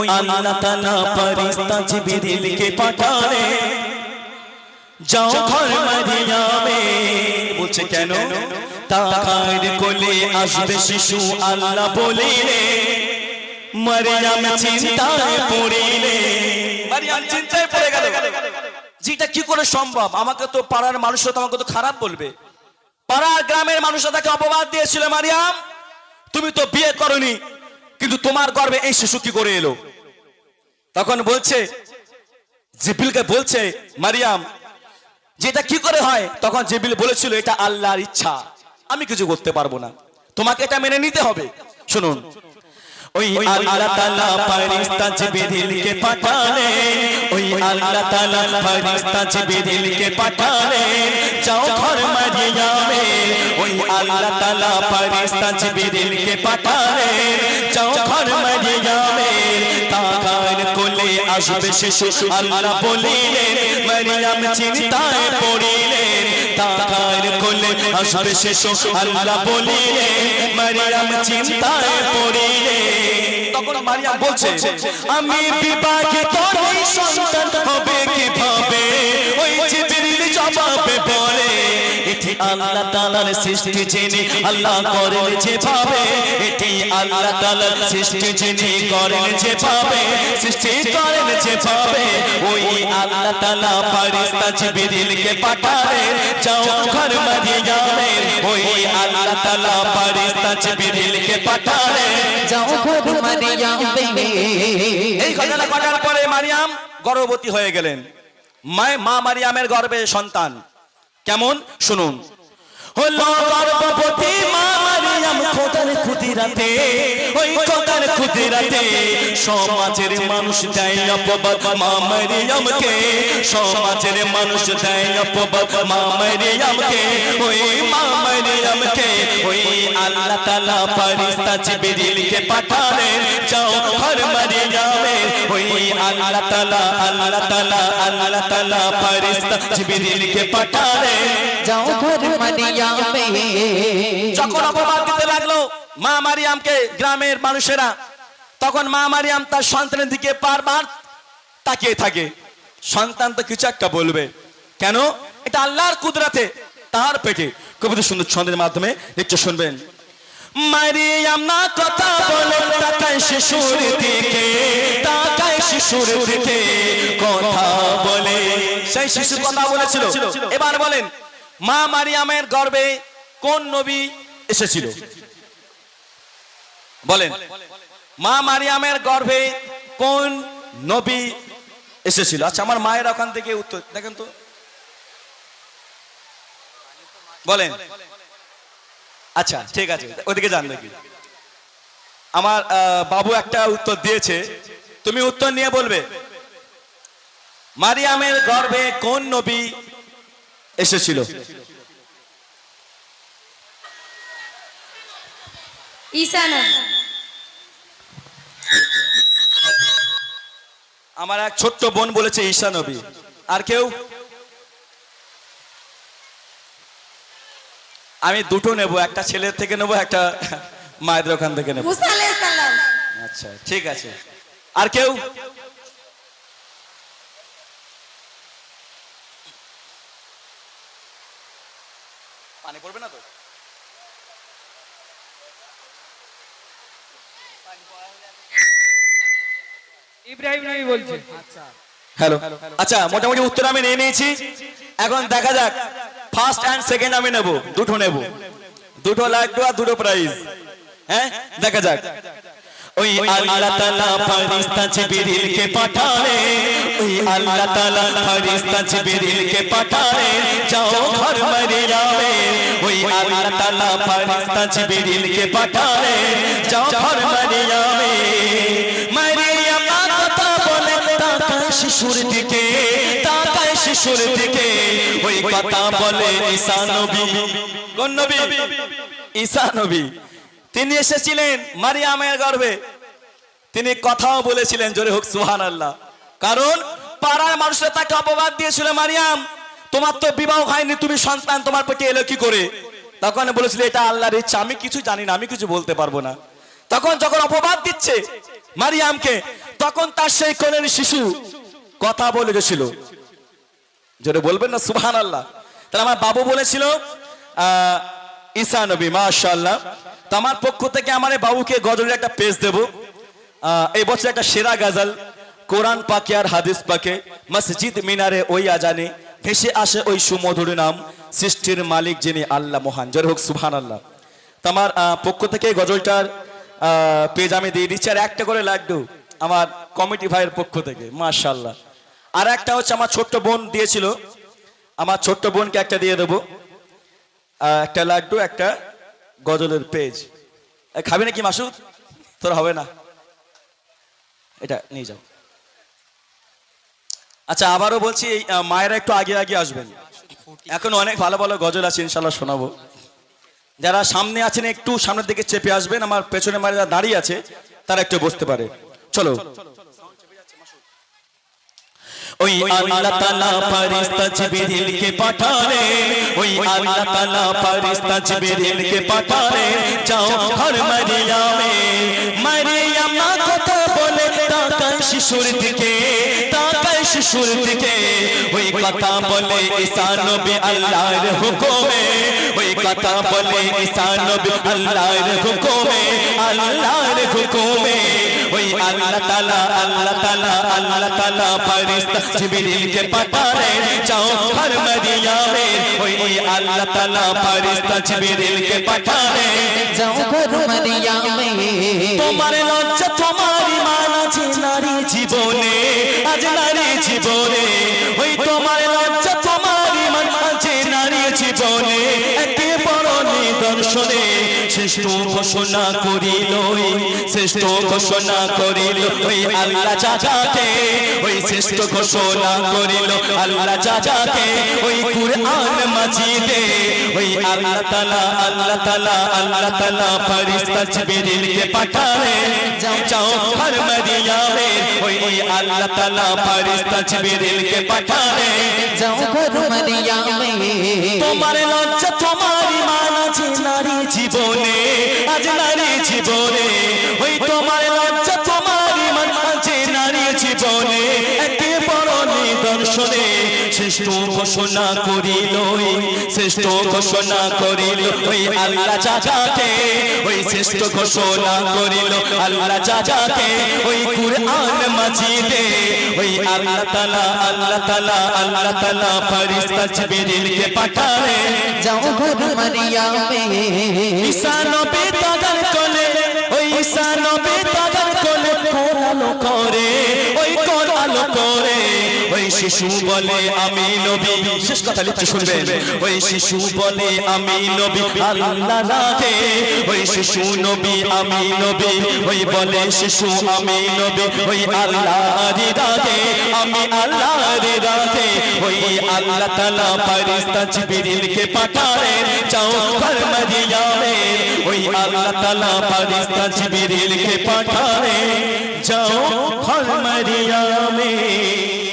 ওই আল্লাহ তাআলা ফেরেশতা জিবরিলকে পাঠালে। যাও ঘর মারিয়ামে বলছে, কেন? তাকার কোলে আসবে শিশু আল্লাহ বলিলে মারিয়াম চিন্তায় পড়িলে। মারিয়াম চিন্তায় পড়ে গেল। যেটা কি করে সম্ভব? আমাকে তো পাড়ার মানুষরা তো আমাকে তো খারাপ বলবে। পাড়ার গ্রামের মানুষরা তাকে অপবাদ দিয়েছিল, মারিয়াম, তুমি তো বিয়ে করনি। কিন্তু তোমার গর্বে এই শিশু কি করে এলো? তখন বলছে জিবিলকে বলছে, মারিয়াম, যেটা কি করে হয়? তখন জিবিল বলেছিল, এটা আল্লাহর ইচ্ছা। আমি কিছু করতে পারব না। তোমাকে এটা মেনে নিতে হবে। শুনুন। ওই আল্লাহ তাআলা ফেরেশতা জিবরিলকে পাঠালে ওই আল্লাহ তাআলা ফেরেশতা জিবরিলকে পাঠালে যাও ঘর মারিয়ামে। ওই আল্লাহ তাআলা ফেরেশতা জিবরিলকে পাঠালে যাও ঘর মারিয়ামে। তাকার কোলে আসবে শিশু আল্লাহ বলিলেন মারিয়াম চিন্তায় পড়িলেন। তাকার কোলে আসবে শেষ। আল্লাহ বলিলে, মারিয়াম চিন্তায় পড়িলে। তখন মারিয়াম বলছে, আমি বিবাহিত নই, সন্তান হবে কীভাবে? ওই জিবরিল জবাবে বলে আল্লাহ তাআলার সৃষ্টি যিনি, আল্লাহ করেন যেভাবে। এটি আল্লাহ তাআলার সৃষ্টি যিনি করেন যেভাবে, সৃষ্টি করেন যেভাবে। ওই আল্লাহ তাআলা ফেরেশতা জিবরিলকে পাঠালেন, যাও ঘর মারিয়ামে ওই আল্লাহ তাআলা ফেরেশতা জিবরিলকে পাঠালেন, যাও ঘর মারিয়ামে এই ঘটনা ঘটার পরে মারিয়াম গর্ভবতী হয়ে গেলেন। মা মারিয়ামের গর্ভে সন্তান। কেমন? শুনুন। সমাজের মানুষ দেয় অপবাদ মা মারিয়ামকে সমাজের মানুষ দেয় অপবাদ ওই মা আল্লাহ তাআলা ফেরেশতা জিবরিলকে পাঠালেন যাও ঘর মারিয়ামে ওই আল্লাহ তাআলা আল্লাহ তাআলা আল্লাহ তাআলা ফেরেশতা জিবরিলকে পাঠালেন। যাও ঘর মারিয়ামে যখন অপবাদ দিতে লাগল মা মারিয়ামকে গ্রামের মানুষেরা তখন মা মারিয়াম তার সন্তানের দিকে বারবার তাকিয়ে থাকে। সন্তান তো কিছু একটা বলবে। কেন? এটা আল্লাহর কুদরাতে তার পেটে। কবিতা সুন্দর ছন্দের মাধ্যমে নিশ্চয় শুনবেন। মারিয়াম, না কথা বলে, তাকায় শিশুর দিকে, তাকায় শিশুর দিকে, কথা বলে। সেই শিশু কথা বলেছিল। এবার বলেন, মা মারিয়ামের গর্ভে কোন নবী এসেছিল? বলেন, মা মারিয়ামের গর্ভে কোন নবী এসেছিল? আচ্ছা আমার মায়ের ওখান থেকে উত্তর, দেখেন তো। বলেন আচ্ছা ঠিক আছে। ওদিকে যান দেখি। আমার বাবু একটা উত্তর দিয়েছে। তুমি উত্তর নিয়ে বলবে। মারিয়ামের গর্ভে কোন নবী এসেছিল? আমার এক ছোট্ট বোন বলেছে ঈশা নবী। আর কেউ? আমি দুটো নেব একটা ছেলের থেকে নেব একটা মায়ের ওখান থেকে নেব। মুসা আলাইহিস সালাম। আচ্ছা ঠিক আছে। আর কেউ? পানি পড়বে না তো? ইব্রাহিম নবী বলছে। হ্যালো আচ্ছা মোটামুটি উত্তর আমি নিয়ে নিয়েছি। এখন দেখা যাক ফার্স্ট অ্যান্ড সেকেন্ড আমি নেব দুটো নেব। দুটো লাগবে আর দুটো প্রাইজ হ্যাঁ? দেখা যাক। ওই আল্লাহ তাআলা ফেরেশতা জিবরিলকে পাঠালে। ওই আল্লাহ তাআলা ফেরেশতা জিবরিলকে পাঠালে। যাও ঘর মারিয়ামে ওই আল্লাহ তাআলা ফেরেশতা জিবরিলকে পাঠালে। যাও ঘর মারিয়ামে শিশুর দিকে, তাকায় শিশুর দিকে। ওই কথা বলে ঈসা নবী। কোন নবী? ঈসা নবী। তিনি এসেছিলেন মারিয়ামের গর্ভে। তিনি কথাও বলেছিলেন, জোরে হোক সুহান আল্লাহ কারণ পাড়ার মানুষরা তাকে অপবাদ দিয়েছিল, মারিয়াম, তোমার তো বিবাহ হয়নি, তুমি সন্তান, তোমার পেটে এলো কি করে? তখন বলেছিল, এটা আল্লাহর ইচ্ছা, আমি কিছু জানি না, আমি কিছু বলতে পারব না। তখন যখন অপবাদ দিচ্ছে মারিয়ামকে, তখন তার সেই কোলের শিশু কথা বলে গেছিল। যেটা বলবেন না সুহান আল্লাহ তাহলে আমার বাবু বলেছিল ঈসা নবী, মাশাআল্লাহ। তো আমার পক্ষ থেকে আমার বাবুকে গজলের একটা পেজ দেব। এই বছর একটা সেরা গাজাল, কোরআন পাকে আর হাদিস পাকে, মসজিদ মিনারে ওই আজানে ভেসে আসে ওই সুমধুর নাম, সৃষ্টির মালিক যিনি আল্লাহ মহান। জোরে হোক সুবহান আল্লাহ তো আমার পক্ষ থেকে গজলটার পেজ আমি দিয়ে দিচ্ছি, আর একটা করে লাড্ডু আমার কমিটি ভাইয়ের পক্ষ থেকে মাশাআল্লাহ। আর একটা হচ্ছে আমার ছোট্ট বোন দিয়েছিল। আমার ছোট্ট বোনকে একটা দিয়ে দেবো। একটা লাড্ডু একটা গজলের পেজ। খাবি নাকি মাসুদ? তোর হবে না। এটা নিয়ে যাও। আচ্ছা আবারও বলছি এই, মায়েরা একটু আগে আগে আসবেন। এখন অনেক ভালো ভালো গজল আছে ইনশাল্লাহ শোনাবো। যারা সামনে আছেন একটু সামনের দিকে চেপে আসবেন। আমার পেছনে মায়েরা যারা দাঁড়িয়ে আছে তারা একটু বসতে পারে। চলো। ওই আল্লাহ তাআলা ফেরেশতা জিবরিলকে পাঠালে। ওই আল্লাহ তাআলা ফেরেশতা জিবরিলকে পাঠালে। যাও ঘর মারিয়ামে। মারিয়াম। মা কথা বলে তাকায় শিশুর দিকে। তাকায় শিশুর দিকে। ওই কথা বলে ঈসা নবী আল্লাহর হুকুমে। ওই কথা বলে ঈসা নবী আল্লাহর হুকুমে। আল্লাহর হুকুমে। আল্লাহ তোমার লজ্জা নারী জীবনে আজ বড় নিদর্শনে শ্রেষ্ঠ ঘোষণা করিল ওই শ্রেষ্ঠ ঘোষণা করিল ওই আল্লাহ চাচাকে ওই শ্রেষ্ঠ ঘোষণা করিল আল্লাহ চাচাকে ওই কুরআন মাজিদে ওই আল্লাহ তাআলা আল্লাহ তাআলা আল্লাহ তাআলা ফেরেশতা জিবরিলকে পাঠালেন যাও যাও ঘর মদিয়ামে ওই আল্লাহ তাআলা ফেরেশতা জিবরিলকে পাঠালেন যাও ঘর মারিয়ামে তোমার লজ্জা তোমার আছে নারী জীবনে, আজ নারী জীবনে, ওই তোমার লজ্জা তোমার ইমান আছে নারী জীবনে, একে বড় নিদর্শনে। শ্রেষ্ঠ ঘোষণা করিল ওই শ্রেষ্ঠ ঘোষণা করিল ওই আল্লাহ চাচাকে ওই শ্রেষ্ঠ ঘোষণা করিল আল্লাহ চাচাকে ওই কুরআন মাজিদে ওই আল্লাহ তাআলা আল্লাহ তাআলা আল্লাহ তাআলা ফেরেশতা জিবরিলকে পাঠালেন যাও ঘর মারিয়ামে ঈসা নবী শিশু বলে আমি নবী। শেষ কথা লিখতে শুনবেন। ওই শিশু বলে আমি নবী। আল্লাহ রাখে। ওই শিশু নবী, আমি নবী। ওই বলে শিশু, আমি নবী। ওই আল্লাহর রাখে। আমি আল্লাহর রাখে। ওই আল্লাহ তাআলা ফেরেশতা জিবরিলকে পাঠালেন যাও ঘর মদিয়ামে ওই আল্লাহ তাআলা ফেরেশতা জিবরিলকে পাঠালেন যাও ঘর মদিয়ামে